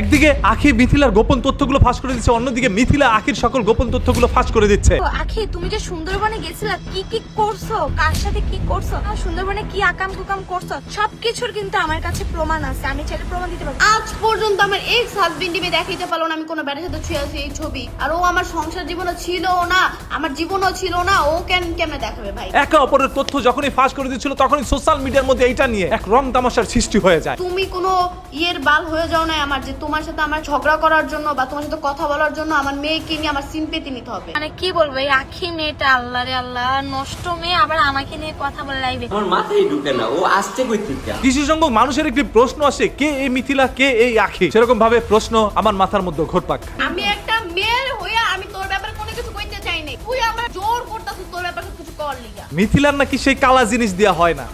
একদিকে আখি মিথিলার গোপন তথ্যগুলো ফাঁস করে দিচ্ছে অন্যদিকে মিথিলা আখির সকল গোপন তথ্যগুলো ফাঁস করে দিচ্ছে। আখি তুমি যে সুন্দরবনে গেছিলা কি কি করছ? কার সাথে কি করছ? আর সুন্দরবনে কি আকাম কুকাম করছ? সবকিছুর কিন্তু আমার কাছে প্রমাণ আছে আমি চাইলে প্রমাণ দিতে পারব। আজ পর্যন্ত আমার এক্স হাজবেন্ড ডিমে দেখাইতে পারল না আমি কোনো ব্যাটার সাথে ছুঁয়ে আছি এই ছবি। আর ও আমার সংসার জীবনও ছিল না আমার জীবনও ছিল না ও কেন কেমনে দেখাবে ভাই? একে অপরের তথ্য যখনই ফাঁস করে দিচ্ছিল তখনই সোশ্যাল মিডিয়ার মধ্যে এইটা নিয়ে এক রং তামাশার সৃষ্টি হয়ে যায়। তুমি কোনো ইয়ের বাল হয়ে যাও না আমার যে তোমার সাথে আমার ঝগড়া করার জন্য বা তোমার সাথে কথা বলার জন্য আমার মেয়েকে নিয়ে আমার সিম্পেতি নিতে হবে। মানে কি বলব এই আখি মেয়েটা আল্লাহ রে আল্লাহ নষ্ট মেয়ে আবার আমাকে নিয়ে কথা বলে লাইবে। আমার মাথায় ঢুকে না ও আসছে কই থেকে কিছু সংখ্যক মানুষের একটি প্রশ্ন আসে কে এই মিথিলা কে এই আখি? সেরকম ভাবে প্রশ্ন আমার মাথার মধ্যে ঘোরপাক খায়। আমি একটা মেয়ের হয়ে আমি তোর ব্যাপারে কোনো কিছু কইতে চাই নাই। তুই আমার জোর করতেছিস তোর ব্যাপারে কিছু কর লিগা। মিথিলার নাকি সেই কালা জিনিস দেওয়া হয় না।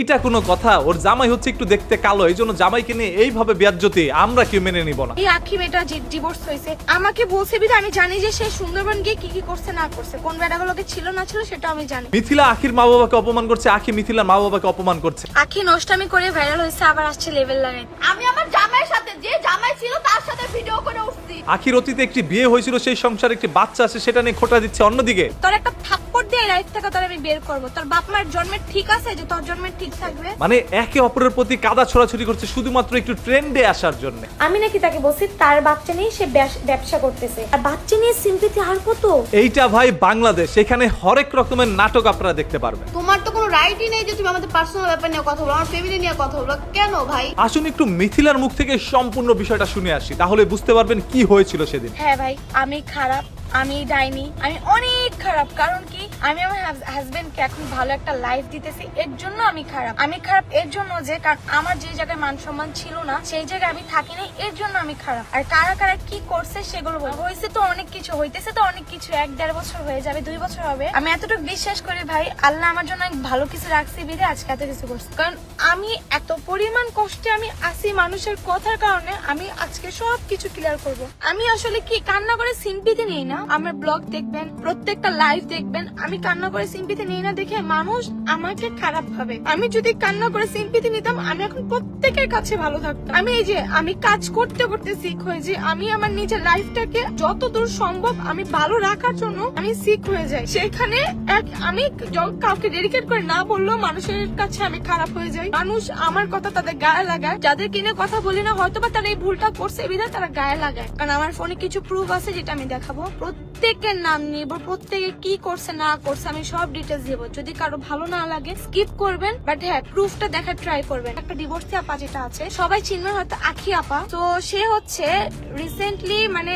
এটা কোনো কথা। ওর জামাই হচ্ছে একটু দেখতে কালো এই জন্য জামাইকে নিয়ে এইভাবে ব্যাজ্যতে আমরা কেউ মেনে নিব না। এই আখি মেয়েটা ডিভোর্স হয়েছে। আমাকে বলছে বিধে আমি জানি যে সে সুন্দরবন গিয়ে কি কি করছে না করছে কোন বেড়াগুলোকে ছিল না ছিল সেটা আমি জানি। মিথিলা আখির মা বাবাকে অপমান করছে আখি মিথিলার মা বাবাকে অপমান করছে। আখি নষ্টামি করে ভাইরাল হয়েছে আবার আসছে লেভেল লাগাই আমি আমার জামাইয়ের সাথে যে জামাই ছিল তার সাথে ভিডিও করে আখির অতীতে একটি বিয়ে হয়েছিল সেই সংসারে একটি বাচ্চা আছে সেটা নিয়ে খোটা দিচ্ছে অন্যদিকে। তোর একটা থাপ্পড় দিয়ে লাইফ থেকে তোর আমি বের করব। তোর বাপ মায়ের জন্মের ঠিক আছে যে তোর জন্মের ঠিক থাকবে? মানে একে অপরের প্রতি কাদা ছড়াছড়ি করছে শুধুমাত্র একটু ট্রেন্ডে আসার জন্য। আমি নাকি তাকে বলছি তার বাচ্চা নিয়ে সে ব্যাস- ব্যবসা করতেছে। আর বাচ্চা নিয়ে সিম্পিতি আর কত? এইটা ভাই বাংলাদেশ এখানে হরেক রকমের নাটক আপনারা দেখতে পারবেন। তোমার তো কোনো রাইটই নেই যে তুমি আমাদের পার্সোনাল ব্যাপার নিয়ে কথা বলো আমার ফ্যামিলি নিয়ে কথা বলো। কেন ভাই? আসুন একটু মিথিলার মুখ থেকে সম্পূর্ণ বিষয়টা শুনে আসি তাহলে বুঝতে পারবেন কি হয়েছিল সেদিন? হ্যাঁ ভাই আমি খারাপ আমি ডাইনি, আমি অনেক খারাপ, কারণ কি? আমি আমার হাজবেন্ডকে এখন ভালো একটা লাইফ দিতেছি, এর জন্য আমি খারাপ। আমি খারাপ এর জন্য যে কারণ আমার যে জায়গায় মান সম্মান ছিল না, সেই জায়গায় আমি থাকি না এর জন্য আমি খারাপ। আর কারা কারা কি করছে সেগুলো হয়েছে তো অনেক কিছু, হইতেছে তো অনেক কিছু, এক দেড় বছর হয়ে যাবে, দুই বছর হবে। আমি এতটুকু বিশ্বাস করি ভাই, আল্লাহ আমার জন্য ভালো কিছু রাখছি বিধে, আজকে এত কিছু করছে। কারণ আমি এত পরিমাণ কষ্টে আমি আসি মানুষের কথার কারণে, আমি আজকে সব কিছু ক্লিয়ার করব। আমি আসলে কি কান্না করে সিম্পিতে নেই না? আমার ব্লগ দেখবেন, প্রত্যেকটা লাইভ দেখবেন। আমি কান্না করে সিম্পিতে নেই না দেখে মানুষ আমাকে খারাপ ভাবে। আমি যদি কান্না করে সিম্পিতে নিতাম, আমি এখন প্রত্যেকের কাছে ভালো থাকতাম। আমি এই যে, আমি কাজ করতে করতে শিখ হয়ে যে, আমি আমার নিজের লাইফটাকে যতদূর সম্ভব আমি ভালো রাখার জন্য আমি শিখ হয়ে যাই। সেখানে এক, আমি কাউকে ডেডিকেট করে না বললেও মানুষের কাছে আমি খারাপ হয়ে যাই। মানুষ আমার কথা তাদের গায়ে লাগায়। যাদের কিনে কথা বলি না হয়তো বা তারা এই ভুলটা করছে বিধায় তারা গায়ে লাগায়। কারণ আমার ফোনে কিছু প্রুফ আছে যেটা আমি দেখাবো। প্রত্যেকের নাম নিব প্রত্যেকে কি করছে, না করছে, আমি সব ডিটেলস দিব যদি কারও ভালো না লাগে স্কিপ করবেন বাট হ্যাঁ প্রুফটা দেখার ট্রাই করবেন। একটা ডিভোর্সি আপা যেটা আছে, সবাই চিনবেন হয়তো আখি আপা। তো সে হচ্ছে রিসেন্টলি মানে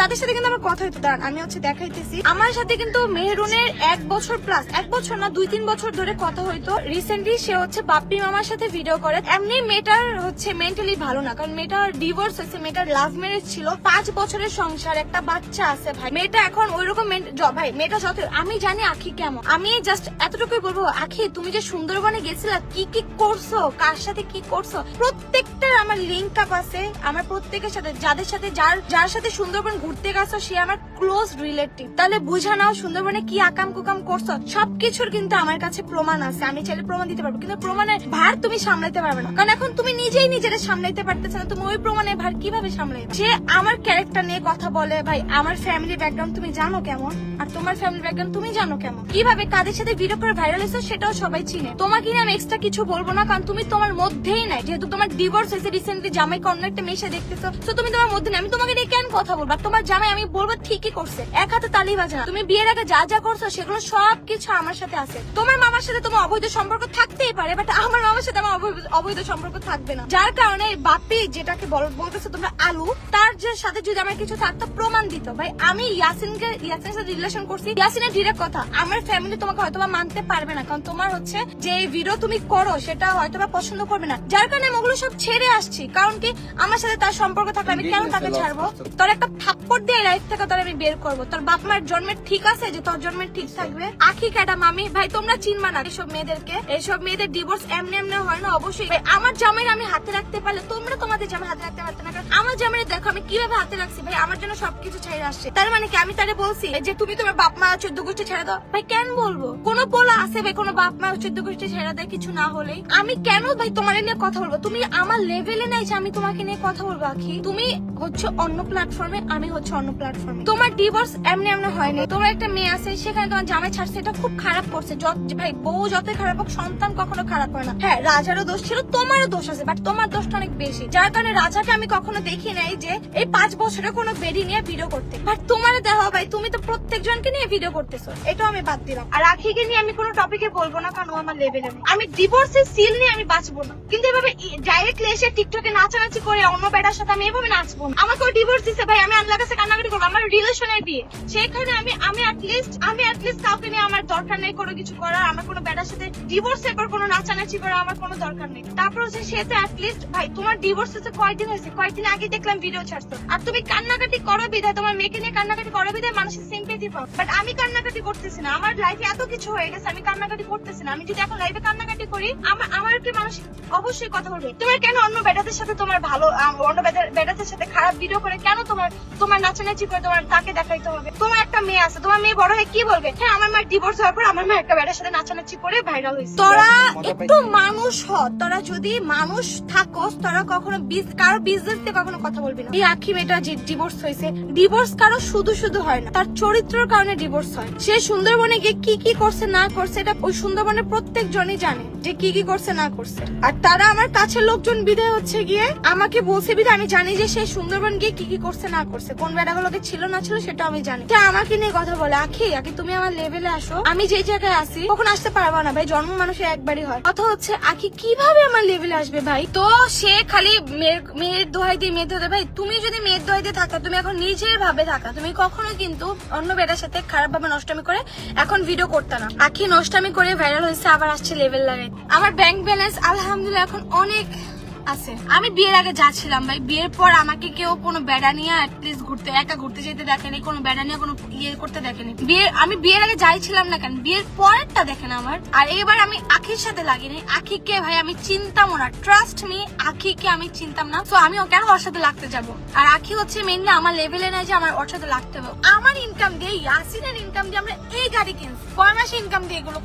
তাদের সাথে কিন্তু আমার কথা হইতো, দাঁড়ান, আমি হচ্ছে দেখাইতেছি। আমার সাথে কিন্তু মেহরুনের এক বছর প্লাস এক বছর না দুই তিন বছর ধরে কথা হইতো। রিসেন্টলি সে হচ্ছে বাপ্পি মামার সাথে ভিডিও করে। এমনি মেয়েটার হচ্ছে মেন্টালি ভালো না, কারণ মেয়েটার ডিভোর্স হয়েছে, মেয়েটার লাভ ম্যারেজ ছিল। পাঁচ বছরের সংসার, একটা বাচ্চা আছে ভাই। মেয়েটা এখন ওইরকম মেন- জ- ভাই, মেয়েটা যত আমি জানি আখি কেমন। আমি জাস্ট এতটুকুই বলব, আখি, তুমি যে সুন্দরবনে গেছিলা, কি কি করছ? কার সাথে কি করছ? প্রত্যেকটার আমার লিঙ্ক আপ আছে। আমার প্রত্যেকের সাথে যাদের সাথে যার যার সাথে সুন্দরবন ঘুরতে গেছো, সে আমার ক্লোজ রিলেটিভ তাহলে বুঝা নাও সুন্দরবনে কি আকাম কুকাম করছ। সবকিছুর কিন্তু আমার কাছে প্রমাণ আছে। আমি চাইলে প্রমাণ দিতে পারব, কিন্তু প্রমাণের ভার তুমি সামলাতে পারবে না। কারণ এখন তুমি নিজেই নিজের সামলাইতে পারতেছো না, তুমি ওই প্রমাণের ভার কীভাবে সামলাইবে? সে আমার ক্যারেক্টার নিয়ে কথা বলে, ভাই, আমার ফ্যামিলি ব্যাকগ্রাউন্ড তুমি জানো কেমন? আর তোমার ফ্যামিলি ব্যাকগ্রাউন্ড তুমি জানো কেমন? কীভাবে কাদের সাথে ভিডিও করে ভাইরাল হয়েছে সেটাও সবাই চিনে। তোমাকে আমি এক্সট্রা কিছু বলব না, কারণ তুমি তোমার মধ্যেই নাই। যেহেতু তোমার ডিভোর্স হয়েছে রিসেন্টলি জামাইকে অন্য একটা মেশে দেখতেছো তো তুমি তোমার মধ্যে আমি তোমাকে নিয়ে কেন কথা বলব? তোমার জামাই, আমি বলব ঠিকই করছে। এক হাতে তালি বাজে না। তুমি বিয়ের আগে যা যা করছ, সেগুলো সব কিছু আমার সাথে আছে। তোমার মামার সাথে তোমার অবৈধ সম্পর্ক থাকতেই পারে বাট আমার মামার সাথে আমার অবৈধ- সম্পর্ক থাকবে না। যার কারণে বাপি যেটাকে বল- বলতেছে তোমরা আলু, তার যে সাথে যদি আমার কিছু থাকতো, প্রমাণ দিত। ভাই, আমি ইয়াসিনকে ইয়াসিনের সাথে রিলেশন করছি। ইয়াসিনের ডিরেক্ট কথা। আমার ফ্যামিলি তোমাকে হয়তো মানতে পারবে না কারণ তোমার হচ্ছে যে ভিডিও তুমি করো সেটা হয়তো বা পছন্দ করবে না। যার কারণে আমি ওগুলো সব ছেড়ে আসছি। কারণ কি? আমার সাথে তার সম্পর্ক থাকলে আমি কেন তাকে ছাড়বো? তোর একটা থাপ্পড় দিয়ে লাইফ থেকে তোর আমি বের করব। তোর বাপ মায়ের জন্মের ঠিক আছে যে তোর জন্মের ঠিক থাকবে? আখি ক্যাডা মামি ভাই তোমরা চিনবা না এইসব মেয়েদেরকে। এইসব মেয়েদের ডিভোর্স এমনি এমনি হয় না অবশ্যই। ভাই আমার জামাইয়ের আমি হাতে রাখতে পারলে তোমরা তোমাদের জামাই হাতে রাখতে পারতে না কারণ আমার জামাইয়ের দেখো আমি কীভাবে হাতে রাখছি। ভাই আমার জন্য সবকিছু ছেড়ে আসছে। তার মানে কি? আমি তারে বলছি যে তুমি তোমার বাপ মা চোদ্দ গোষ্ঠী ছেড়ে দাও। ভাই কেন বলব? কোনো পোলা আছে ভাই কোনো বাপ মা চোদ্দ গোষ্ঠী ছেড়ে দেয় কিছু না হলে আমি কেন ভাই তোমার নিয়ে কথা বলব? তুমি আমার লেভেলে নাই যে আমি তোমাকে নিয়ে কথা বলব আখি। তুমি হচ্ছে অন্য প্ল্যাটফর্মে আমি হচ্ছে অন্য প্ল্যাটফর্মে তোমার ডিভোর্স এমনি এমনি হয়নি তোমার একটা মেয়ে আছে সেখানে তোমার জামাই ছাড়ছে এটা খুব খারাপ করছে। যত ভাই বউ যতই খারাপ হোক সন্তান কখনো খারাপ হয় না। হ্যাঁ রাজারও দোষ ছিল তোমারও দোষ আছে বাট তোমার দোষটা অনেক বেশি। যার কারণে রাজাকে আমি কখনো দেখি নাই যে এই পাঁচ বছরে কোনো বেডি নিয়ে ভিডিও করতে। বাট তোমার দেওয়া ভাই, তুমি তো প্রত্যেক জনকে নিয়ে ভিডিও করতেছো। এটাও আমি বাদ দিলাম। আর আখিকে নিয়ে আমি কোনো টপিকে বলব না, কারণ আমার লেভেলে আমি ডিভোর্সের সিল নিয়ে আমি বাঁচবো না। কিন্তু এভাবে ডাইরেক্টলি এসে টিকটকে নাচানাচি করে অন্য বেটার সাথে আমি এভাবে নাচবো না। আমাকে ডিভোর্স দিছে ভাই, আমি আল্লাহর কাছে কান্নাকাটি করব, আমার রিলেশনের বিয়ে। সেখানে আমি আমি অ্যাটলিস্ট আমি অ্যাটলিস্ট কাউকে নিয়ে আমার দরকার নেই কোনো কিছু করার, আমার কোনো বেটার সাথে ডিভোর্স এরপর কোনো নাচানাচি করার আমার কোনো দরকার নেই। তারপর হচ্ছে সে তো অ্যাটলিস্ট ভাই, তোমার ডিভোর্স হচ্ছে কয়দিন হয়েছে? কয়েকদিন আগে দেখলাম ভিডিও ছাড়ছো। আর তুমি কান্নাকাটি করো বিধায় তোমার মেয়েকে নিয়ে কান্নাকাটি করো বিধায় মানুষের সিম্পেথি পাও বাট আমি কান্নাকাটি করতেছি না। আমার লাইফে এত কিছু হয়ে গেছে, আমি কান্নাকাটি করতেছি না। আমি যদি এখন লাইফে কান্নাকাটি করি, আমার আমার কি মানুষ অবশ্যই কথা বলবে? তোমার কেন অন্য বেটাদের সাথে তোমার ভালো অন্য বেটাদের সাথে খারাপ ভিডিও করে? কেন তোমার তোমার নাচানাচি করে তোমার তাকে দেখাইতে হবে? তোমার একটা মেয়ে আছে। তোমার মেয়ে বড় হয়ে কি বলবে? হ্যাঁ আমার মা ডিভোর্স হওয়ার পর আমার মা একটা বেটার সাথে নাচানাচি করে ভাইরাল হয়েছে। তোরা একটু মানুষ হ। তোরা যদি মানুষ থাকোস, তোরা কখনো কারও বিজনেস কখনো কথা বলবি না। এই আখি মেয়েটা যে ডিভোর্স হয়েছে ডিভোর্স কারও শুধু শুধু শুধু হয় না। তার চরিত্রের কারণে ডিভোর্স হয়। সে সুন্দরবনে গিয়ে কি কি করছে, না করছে, এটা ওই সুন্দরবনের প্রত্যেক জনই জানে যে কি কি করছে, না করছে। আর তারা আমার কাছের লোকজন বিদায় হচ্ছে গিয়ে আমাকে বলছে, বিদায়, আমি জানি যে সে সুন্দরবন গিয়ে কি কি করছে, না করছে, কোন বেড়াগুলোকে ছিল, না ছিল, সেটা আমি জানি। সে আমাকে নিয়ে কথা বলে, আখি আখি, তুমি আমার লেভেলে আসো। আমি যে জায়গায় আসি কখন আসতে পারব না ভাই, জন্ম মানুষের একবারই হয়। কথা হচ্ছে, আখি, কীভাবে আমার লেভেলে আসবে ভাই? তো সে খালি মেয়ের মেয়ের দোহাই দিয়ে মেয়ে ধরে ভাই, তুমি যদি মেয়ের দোহাই দিয়ে থাকা, তুমি এখন নিজের ভাবে থাকা, তুমি কখনো কিন্তু অন্য বেটার সাথে খারাপ ভাবে নষ্টমি করে এখন ভিডিও করতে না। আখি নষ্টমি করে ভাইরাল হয়েছে, আবার আসছে লেভেল লাগাই আমার ব্যাংক ব্যালেন্স আলহামদুলিল্লাহ, এখন অনেক আছে। আমি বিয়ের আগে যাচ্ছিলাম ভাই বিয়ের পর আমাকে কেউ কোনো বেড়া নিয়ে অ্যাটলিস্ট ঘুরতে একা ঘুরতে যেতে দেখেনি কোনো বেড়া নিয়ে কোনো ইয়ে করতে দেখেনি। বিয়ের আমি বিয়ের আগে যাইছিলাম না কেন বিয়ের পরেরটা দেখেন আমার। আর এবার আমি আখির সাথে লাগিনি। আখিকে ভাই আমি চিনতাম না ট্রাস্ট মি আখিকে আমি চিনতাম না। তো আমি কেন ওর সাথে লাগতে যাব? আর আখি হচ্ছে মেনলি আমার লেভেলে নাই যে আমার ওর সাথে লাগতে হবে। আমার ইনকাম দিয়ে ইয়াসিনের ইনকাম দিয়ে আমরা এই গাড়ি কিনছি। কয় মাসে ইনকাম দিয়ে এগুলো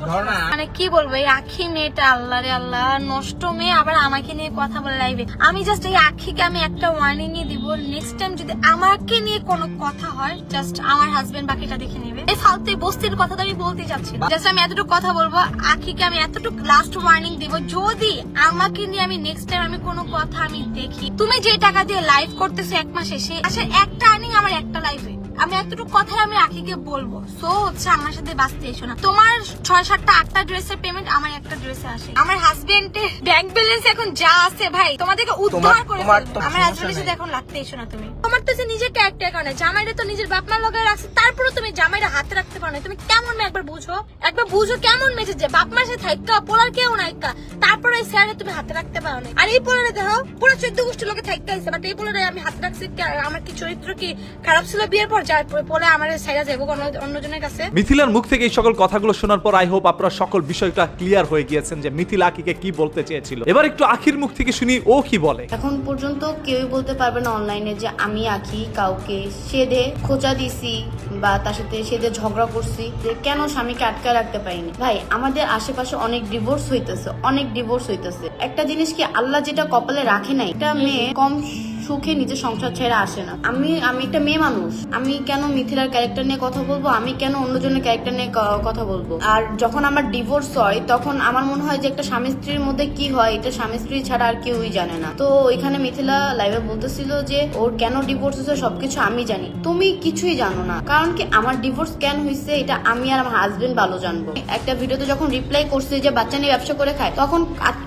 মানে কি বলব এই আখি মেয়েটা আল্লাহ রে আল্লাহ নষ্ট মেয়ে আবার আমাকে নিয়ে কথা বলে লাইবে আমি জাস্ট এই আখিকে আমি একটা ওয়ার্নিং এ দিব নেক্সট টাইম যদি আমাকে নিয়ে কোনো কথা হয় জাস্ট আমার হাজবেন্ড বাকিটা দেখে নেবে। এই ফালতু বস্তির কথা আমি বলতে চাচ্ছি জাস্ট আমি এতটুকু কথা বলব আখিকে আমি এতটুকু লাস্ট ওয়ার্নিং দিব, যদি আমাকে নিয়ে আমি নেক্সট টাইম আমি কোনো কথা আমি দেখি। তুমি যে টাকা দিয়ে লাইভ করতেছো এক মাসে সে আসলে একটা আর্নিং আমার একটা লাইফে আমি এতটুকু কথাই আমি আখিকে বলব। সো হচ্ছে আমার সাথে বাঁচতে এসো না। তোমার ছয় সাতটা আটটা ড্রেসের পেমেন্ট আমার একটা ড্রেসে আসে। আমার হাজবেন্ডের ব্যাংক ব্যালেন্স এখন যা আছে ভাই তোমাদেরকে উদ্ধার করে আমার হাজবেন্ডের সাথে এখন লাগতে এসো না তুমি। তোমার তো যে নিজের ক্যারেক্টার কারণে জামাইরা তো নিজের বাপ মা লগায় রাখছে তারপরে তুমি জামাইরা হাতে রাখতে পারো না। তুমি কেমন মেয়ে একবার বুঝো? একবার বুঝো কেমন মেয়েছে যে বাপ মার সাথে থাইকা পোলার কেউ নাইকা তারপরে ওই স্যারে তুমি হাতে রাখতে পারো না। আর এই পোলারে দেখো পুরো চোদ্দ গোষ্ঠী লোকে থাইকা হয়েছে বাট এই পোলারে আমি হাতে রাখছি আমার কি চরিত্র কি? খারাপ ছিল বিয়ের পর? পরে আমার সাইডা যাব অন্যজনের কাছে। মিথিলার মুখ থেকে এই সকল কথাগুলো শোনার পর আই হোপ আপনারা সকল বিষয়টা ক্লিয়ার হয়ে গিয়েছেন যে মিথিলা আকিকে কি বলতে চেয়েছিল। এবার একটু আখির মুখ থেকে শুনি ও কি বলে? এখন পর্যন্ত কেউই বলতে পারবে না অনলাইনে যে আমি আঁকি কাউকে সেদে খোঁচা দিছি বা তার সাথে সেদে ঝগড়া করছি যে কেন স্বামীকে আটকা রাখতে পারিনি? ভাই আমাদের আশেপাশে অনেক ডিভোর্স হইতেছে অনেক ডিভোর্স হইতেছে। একটা জিনিস কি আল্লাহ যেটা কপালে রাখে নাই একটা মেয়ে কম সুখে নিজের সংসার ছেড়ে আসে না। আমি আমি একটা মেয়ে মানুষ। আমি কেন মিথিলার ক্যারেক্টার নিয়ে কথা বলব? আমি কেন অন্যজনের ক্যারেক্টার নিয়ে কথা বলব? আর যখন আমার ডিভোর্স হয়, তখন আমার মনে হয় যে একটা স্বামী স্ত্রীর মধ্যে কি হয়, এটা স্বামী স্ত্রী ছাড়া আর কেউই জানে না। তো এখানে মিথিলা লাইভে বলতেছিল যে, ওর কেন ডিভোর্স হয়েছে সবকিছু আমি জানি। তুমি কিছুই জানো না। কারণ কি আমার ডিভোর্স কেন হয়েছে, এটা আমি আর আমার হাজবেন্ড ভালো জানব। একটা ভিডিওতে যখন রিপ্লাই করছে যে, বাচ্চা নিয়ে ব্যবসা করে খায়, তখন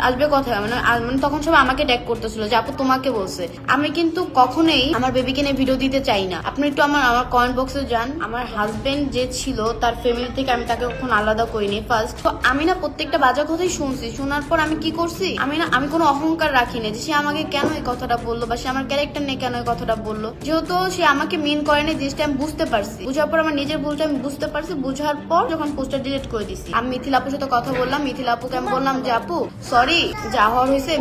আসবে কথা মানে মানে তখন সব আমাকে ট্যাগ করতেছিল যে, আপু, তোমাকে বলছে। আমি কিন্তু কখনোই আমার বেবিকে নিয়ে ভিডিও দিতে চাই না। আপনি একটু আমার আমার কমেন্ট বক্সে যান। আমার হাজবেন্ড যে ছিল, তার ফ্যামিলি থেকে আমি তাকে কখনো আলাদা করিনি। ফার্স্ট তো আমি না প্রত্যেকটা বাজে কথাই শুনছি। শোনার পর আমি কি করছি? আমি না, আমি কোনো অহংকার রাখিনি যে সে আমাকে কেন এই কথাটা বলল বা সে আমার ক্যারেক্টার নিয়ে কেন এই কথাটা বলল। যেহেতু সে আমাকে মেন করেনি, জিনিসটা আমি বুঝতে পারছি। বুঝার পর আমার নিজের ভুলটা আমি বুঝতে পারছি। বুঝার পর যখন পোস্টার ডিলিট করে দিছি। আমি মিথিল আপুর সাথে কথা বললাম। মিথিল আপুকে আমি বললাম যে, আপু সরি যা হওয়ার হয়েছে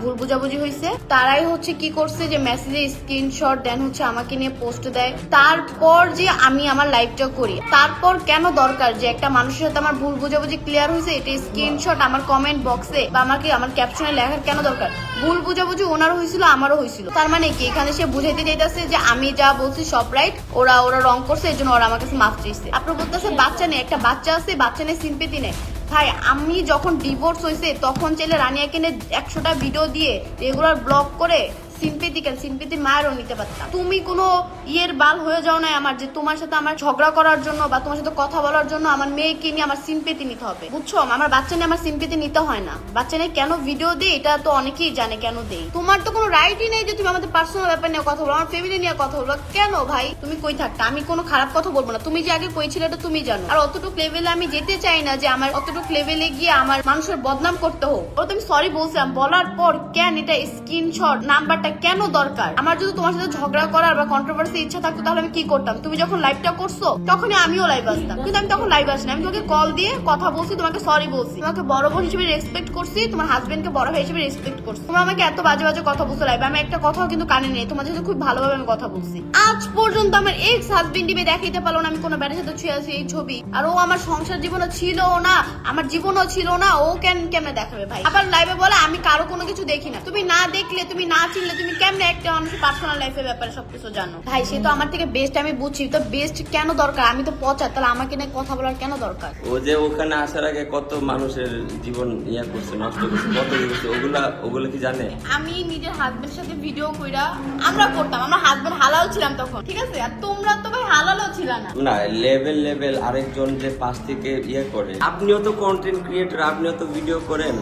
ভুল বুঝাবুঝি হয়েছে। তারাই হচ্ছে কি করছে যে যে মেসেজে স্ক্রিনশট দেন হচ্ছে আমাকে নিয়ে পোস্ট দেয়। তারপর যে আমি আমার লাইফটা করি, তারপর কেন দরকার যে একটা মানুষের সাথে আমার ভুল বুঝাবুঝি ক্লিয়ার হয়েছে, এটা স্ক্রিনশট আমার কমেন্ট বক্সে বা আমাকে আমার ক্যাপশনে লেখার কেন দরকার? ভুল বুঝাবুঝি ওনার হয়েছিল, আমারও হয়েছিল। তার মানে কি, এখানে সে বুঝাইতে চাইতেছে যে আমি যা বলছি সব রাইট ওরা ওরা রং করছে এই জন্য ওরা আমার কাছে মাফ চাইছে। আপনার বলতেছে, বাচ্চা নেই, একটা বাচ্চা আছে, বাচ্চা নেই সিম্পেতি নেই। ভাই, আমি যখন ডিভোর্স হয়েছে তখন চাইলে রানিয়াকে নিয়ে একশোটা ভিডিও দিয়ে রেগুলার ব্লগ করে সিম্পেতি কেন সিম্পেতি মায়েরও নিতে পারতাম। তুমি কোনো ইয়ের বাল হয়ে যাও না আমার, যে তোমার সাথে আমার ঝগড়া করার জন্য বা তোমার সাথে কথা বলার জন্য আমার মেয়েকে নিয়ে আমার সিম্পেতি নিতে হবে। বুঝছ? আমার বাচ্চা নিয়ে আমার সিম্পেতি নিতে হয় না। বাচ্চা নিয়ে কেন ভিডিও দেই, এটা তো অনেকেই জানে কেন দেই। তোমার তো কোনো রাইটই নেই যে তুমি আমাদের পার্সোনাল ব্যাপার নিয়ে কথা বলো, আমার ফ্যামিলি নিয়ে কথা বলো। কেন ভাই? তুমি কই থাকতে? আমি কোনো খারাপ কথা বলব না। তুমি যে আগে কইছিলে এটা তুমি জানো। আর অতটুকু লেভেলে আমি যেতে চাই না যে আমার অতটুকু লেভেলে গিয়ে আমার মানুষের বদনাম করতে হোক। ও তুমি সরি বলছিলাম, বলার পর কেন এটা স্ক্রিনশট নাম্বারটা কেন দরকার? আমার যদি তোমার সাথে ঝগড়া করার বা কন্ট্রোভার্সি ইচ্ছা থাকতো, তাহলে আমি কি করতাম? তুমি যখন লাইভটা করছ, তখনই আমিও লাইভ আসতাম। কিন্তু আমি তখন লাইভ আসিনি। আমি তোমাকে কল দিয়ে কথা বলছি, তোমাকে সরি বলছি। তোমাকে বড় বোন হিসেবে রেসপেক্ট করছি, তোমার হাজবেন্ডকে বড় ভাই হিসেবে রেসপেক্ট করছি। তোমরা আমাকে এত বাজে বাজে কথা বলছো লাইভে আমি একটা কথাও কিন্তু কানে নেই। তোমার সাথে খুব ভালোভাবে আমি কথা বলছি। আজ পর্যন্ত আমার এক্স হাজবেন্ড ডিবে দেখাইতে পারল না আমি কোনো ব্যাটের সাথে ছুঁয়ে আছি এই ছবি। আর ও আমার সংসার জীবনও ছিল না, আমার জীবনও ছিল না। ও কেন কেমনে দেখাবে ভাই? আবার লাইভে বলে, আমি কারও কোনো কিছু দেখি না। তুমি না দেখলে, তুমি না চিনলে তুমি কেমনে একটা মানুষের পার্সোনাল লাইফের ব্যাপারে সবকিছু জানো? ভাই সে তো আমার থেকে বেস্ট আমি বুঝছি। তো বেস্ট কেন দরকার? আমি তো পচা তাহলে আমাকে নিয়ে কথা বলার কেন দরকার? ও যে ওখানে আসার আগে কত মানুষের জীবন ইয়া করছে নষ্ট করছে কত ইয়ে করছে ওগুলা ওগুলো কি জানে? আমি নিজের হাজবেন্ডের সাথে ভিডিও কইরা আমরা করতাম আমরা হাজবেন্ড হালাল ছিলাম তখন ঠিক আছে? আর তোমরা তো ভাই হালালও ছিল না। না লেভেল লেভেল আরেকজন যে পাশ থেকে ইয়ে করে আপনিও তো কন্টেন্ট ক্রিয়েটর আপনিও তো ভিডিও করেন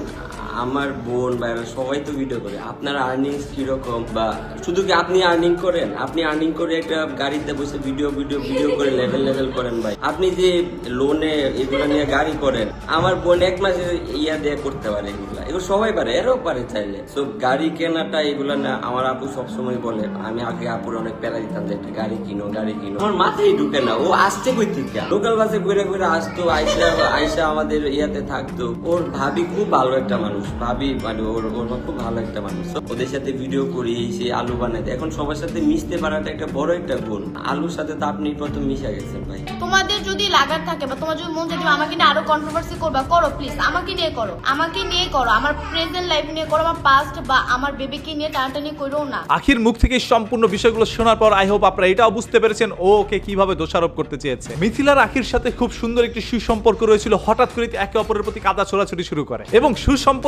আমার বোন ভাইরা সবাই তো ভিডিও করে। আপনার আর্নিংস কীরকম? বা শুধু কি আপনি আর্নিং করেন? আপনি আর্নিং করে একটা গাড়িতে বসে ভিডিও ভিডিও ভিডিও করে লেভেল লেভেল করেন ভাই। আপনি যে লোনে এগুলো নিয়ে গাড়ি করেন, আমার বোন এক মাসে ইয়া দিয়ে করতে পারে এগুলা। এগুলো সবাই পারে, এরাও পারে চাইলে। তো গাড়ি কেনাটা এগুলা না, আমার আপু সবসময় বলে, আমি আগে আপুর অনেক প্যারা দিতাম যে, একটা গাড়ি কিনো গাড়ি কিনো। আমার মাথায় ঢুকে না, ও আসছে কই থেকে লোকাল বাসে ঘুরে ঘুরে আসতো, আইসা আইসা আমাদের ইয়াতে থাকতো। ওর ভাবি খুব ভালো একটা মানুষ। ভাবি মানে ওর ওর খুব ভালো একটা মানুষ। ওদের সাথে ভিডিও করি সে আলু বানাই। এখন সবার সাথে মিশতে পারাটা একটা বড় একটা গুণ। আলুর সাথে তো আপনি প্রথম মিশে গেছেন ভাই। তোমাদের যদি লাগার থাকে বা তোমার যদি মন চাই আমাকে নিয়ে আরও কন্ট্রোভার্সি করবা। করো প্লিজ আমাকে নিয়ে করো। আমাকে নিয়ে করো। আমার প্রেজেন্ট লাইফ নিয়ে করো আমার পাস্ট বা আমার বেবিকে নিয়ে টানাটানি করো না। আখির মুখ থেকে সম্পূর্ণ বিষয়গুলো শোনার পর আই হোপ আপনারা এটাও বুঝতে পেরেছেন ও ওকে কীভাবে দোষারোপ করতে চেয়েছে। মিথিলার আখির সাথে খুব সুন্দর একটি সুসম্পর্ক রয়েছিল। হঠাৎ করে একে অপরের প্রতি কাদা ছোড়াছুড়ি শুরু করে। এবং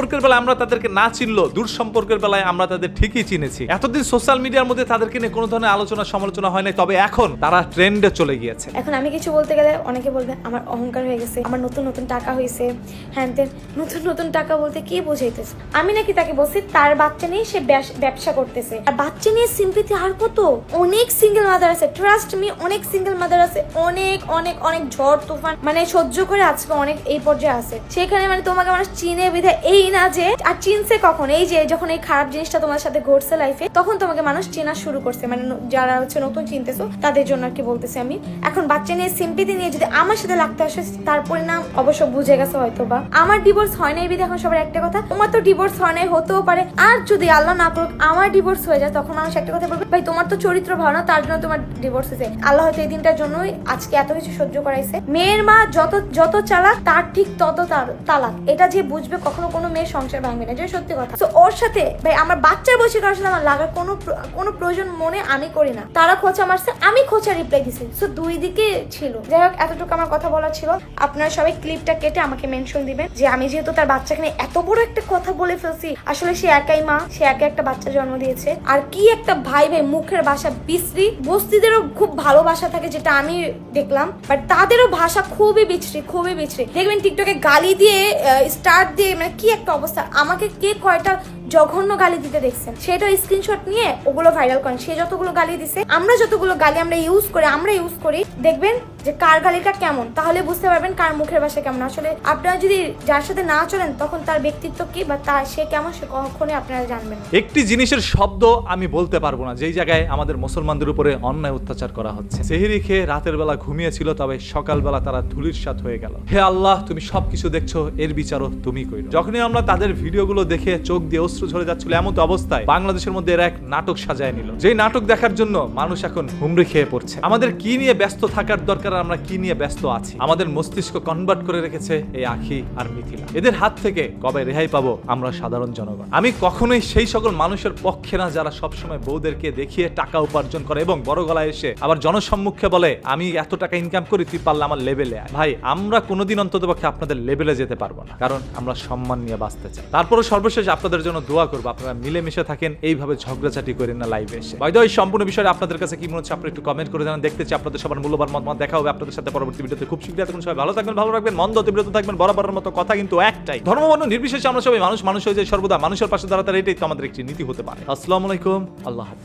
সুসম্পর্কের বেলায় আমরা তাদেরকে না চিনলো দূর সম্পর্কের বেলায় আমরা তাদের ঠিকই চিনেছি। এতদিন সোশ্যাল মিডিয়ার মধ্যে তাদেরকে নিয়ে কোনো ধরনের আলোচনা সমালোচনা হয় নাই, তবে এখন তারা ট্রেন্ডে চলে গিয়েছে। এখন আমি কিছু বলতে গেলে অনেকে বলবে, আমার অহংকার হয়ে গেছে, আমার নতুন নতুন টাকা হয়েছে। হ্যান তেন নতুন নতুন টাকা বলতে কি বোঝাইতেছে? আমি নাকি তাকে বলছি, তার বাচ্চা নিয়ে সে ব্যবসা করতেছে। আর বাচ্চা নিয়ে সিম্পিতি আর কত? অনেক সিঙ্গেল মাদার আছে ট্রাস্ট মি অনেক সিঙ্গেল মাদার আছে। অনেক অনেক অনেক ঝড়, তুফান মানে সহ্য করে আজকে অনেক এই পর্যায়ে আছে। সেখানে মানে তোমাকে মানুষ চিনে বিধে, এই না যে, আর চিনছে কখন? এই যে, যখন এই খারাপ জিনিসটা তোমার সাথে ঘটছে লাইফে তখন তোমাকে মানুষ চেনা শুরু করছে। মানে যারা হচ্ছে নতুন চিনতেছো, তাদের জন্য আর কি বলতেছি আমি। এখন বাচ্চা নিয়ে সিম্পিতি নিয়ে যদি আমার সাথে লাগতে আসে, তার পরিণাম অবশ্য বুঝে গেছে হয়তো বা আমার ডিভোর্স হয় নাই বিধে এখন সবার একটা কথা। তোমার তো ডিভোর্স হয় নাই, হতেও পারে। আর যদি আল্লাহ না করুক, আমার ডিভোর্স হয়ে যায়, তখন মানুষ একটা কথা বলবে, ভাই, তোমার তো চরিত্র ভালো না, তার জন্য তোমার ডিভোর্স হয়েছে। আল্লাহ হয়তো এই দিনটার জন্যই আজকে এত কিছু সহ্য করাইছে। মেয়ের মা যত যত চালাক, তার ঠিক তত তার তালাক। এটা যে বুঝবে, কখনো কোনো মেয়ের সংসার ভাঙবে না যে সত্যি কথা। তো ওর সাথে, ভাই, আমার বাচ্চার বসে কারোর সাথে আমার লাগার কোনো কোনো প্রয়োজন মনে আমি করি না। তারা খোঁচা মারছে, আমি খোঁচা রিপ্লাই দিছি। সো দুই দিকে ছিল। যাই হোক, এতটুকু আমার কথা বলা ছিল। আপনারা সবাই ক্লিপটা কেটে আমাকে মেনশন দিবেন যে আমি যেহেতু তার বাচ্চাকে নিয়ে এত বড় একটা কথা বলে ফেলছি, আসলে সে একাই মা, সে একা একটা বাচ্চা জন্ম দিয়েছে। আর কি একটা ভাই ভাই, মুখের ভাষা বিশ্রী। বস্তিদেরও খুব ভালো ভাষা থাকে যেটা আমি দেখলাম বাট তাদেরও ভাষা খুবই বিচ্ছিরি খুবই বিচ্ছিরি দেখবেন টিকটকে গালি দিয়ে স্টার্ট দিয়ে মানে কি একটা অবস্থা। আমাকে কে কয়টা জঘন্য গালি দিতে দেখছেন। সেটা স্ক্রিনশট নিয়ে ওগুলো ভাইরাল করেন সে যতগুলো গালি দিছে, আমরা যতগুলো গালি আমরা ইউজ করি, আমরা ইউজ করি, দেখবেন যে কার গালিটা কেমন। তাহলে বুঝতে পারবেন কার মুখের ভাষা কেমন। আসলে আপনারা যদি যার সাথে না চলেন, তখন তার ব্যক্তিত্ব কি বা তার সে কেমন, সে কখনোই আপনারা জানবেন একটি জিনিসের শব্দ আমি বলতে পারব না। যেই জায়গায় আমাদের মুসলমানদের উপরে অন্যায় অত্যাচার করা হচ্ছে। সেহিরি খেয়ে রাতের বেলা ঘুমিয়েছিল, তবে সকালবেলা তারা ধুলির সাথ হয়ে গেল। হে আল্লাহ, তুমি সবকিছু দেখছ, এর বিচারও তুমি কইরো। যখনই আমরা তাদের ভিডিওগুলো দেখে চোখ দিয়ে অশ্রু ঝরে যাচ্ছিল এমন তো অবস্থায় বাংলাদেশের মধ্যে এরা এক নাটক সাজায় নিল। যেই নাটক দেখার জন্য মানুষ এখন হুমড়ি খেয়ে পড়ছে। আমাদের কি নিয়ে ব্যস্ত থাকার দরকার আমরা কি নিয়ে ব্যস্ত আছি? আমাদের মস্তিষ্ক কনভার্ট করে রেখেছে এই আখি আর মিথিলা। এদের হাত থেকে কবে রেহাই পাবো আমরা সাধারণ জনগণ। আমি কখনোই সেই সকল মানুষের পক্ষে না যারা সবসময় বউদেরকে দেখিয়ে টাকা উপার্জন করে এবং বড় গলায় এসে আবার জনসম্মুখে বলে, আমি এত টাকা ইনকাম করি, তুই পারলে আমার লেভেলে আয়। ভাই, আমরা কোনোদিন অন্তত পক্ষে আপনাদের লেভেলে যেতে পারব না। কারণ আমরা সম্মান নিয়ে বাঁচতে চাই। তারপরে সর্বশেষ আপনাদের জন্য দোয়া করব, আপনারা মিলেমিশে থাকেন, এইভাবে ঝগড়াঝাটি করেন না লাইভে এসে। বাইদ এই সম্পূর্ণ বিষয়ে আপনাদের কাছে কি মনে হচ্ছে আপনি একটু কমেন্ট করে জানান, দেখতে চাই আপনাদের সবার মূল্যবান মতামত, দেখা হবে আপনাদের সাথে পরবর্তী ভিডিওতে খুব শীঘ্রই থাকুন সবাই ভালো থাকবেন, ভালো রাখবেন মন্দ তীব্রত থাকবেন, বরাবরের মতো কথা কিন্তু একটাই। ধর্ম বর্ণ নির্বিশেষে আমরা সবাই মানুষ মানুষ হয়ে যায় সর্বদা, মানুষের পাশে দাঁড়াতে এটাই তো আমাদের একটি নীতি হতে পারে। আসসালামু আলাইকুম, আল্লাহ হাফেজ।